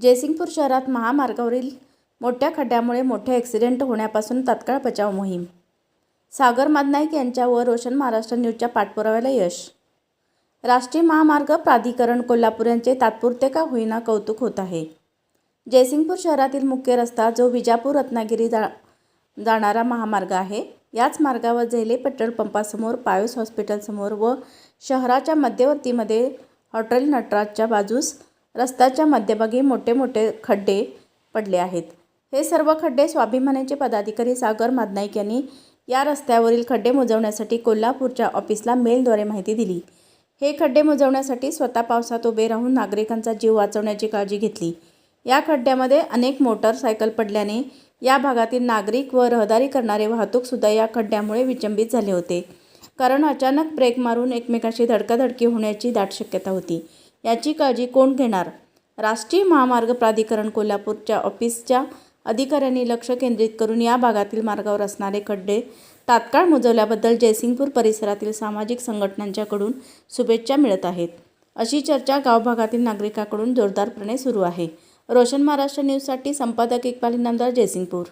जयसिंगपूर शहरात महामार्गावरील मोठ्या खड्ड्यामुळे मोठे ॲक्सिडेंट होण्यापासून तात्काळ बचाव मोहीम. सागर मादनाईक यांच्या व रोशन महाराष्ट्र न्यूजच्या पाठपुराव्याला यश. राष्ट्रीय महामार्ग प्राधिकरण कोल्हापूर यांचे तात्पुरते का होईना कौतुक होत आहे. जयसिंगपूर शहरातील मुख्य रस्ता जो विजापूर रत्नागिरी जा जाणारा महामार्ग आहे याच मार्गावर झेले पेट्रोल पंपासमोर पायोस हॉस्पिटलसमोर व शहराच्या मध्यवर्तीमध्ये हॉटेल नटराजच्या बाजूस रस्त्याच्या मध्यभागी मोठे मोठे खड्डे पडले आहेत. हे सर्व खड्डे स्वाभिमानाचे पदाधिकारी सागर मादनाईक यांनी या रस्त्यावरील खड्डे मोजवण्यासाठी कोल्हापूरच्या ऑफिसला मेलद्वारे माहिती दिली. हे खड्डे मोजवण्यासाठी स्वतः पावसात उभे राहून नागरिकांचा जीव वाचवण्याची काळजी घेतली. या खड्ड्यामध्ये अनेक मोटरसायकल पडल्याने या भागातील नागरिक व रहदारी करणारे वाहतूकसुद्धा या खड्ड्यामुळे विचंबित झाले होते. कारण अचानक ब्रेक मारून एकमेकाशी धडकाधडकी होण्याची दाट शक्यता होती. याची काळजी कोण घेणार? राष्ट्रीय महामार्ग प्राधिकरण कोल्हापूरच्या ऑफिसच्या अधिकाऱ्यांनी लक्ष केंद्रित करून या भागातील मार्गावर असणारे खड्डे तात्काळ मुजवल्याबद्दल जयसिंगपूर परिसरातील सामाजिक संघटनांच्याकडून शुभेच्छा मिळत आहेत. अशी चर्चा गावभागातील नागरिकांकडून जोरदारपणे सुरू आहे. रोशन महाराष्ट्र न्यूजसाठी संपादक इक्बाल इनामदार जयसिंगपूर.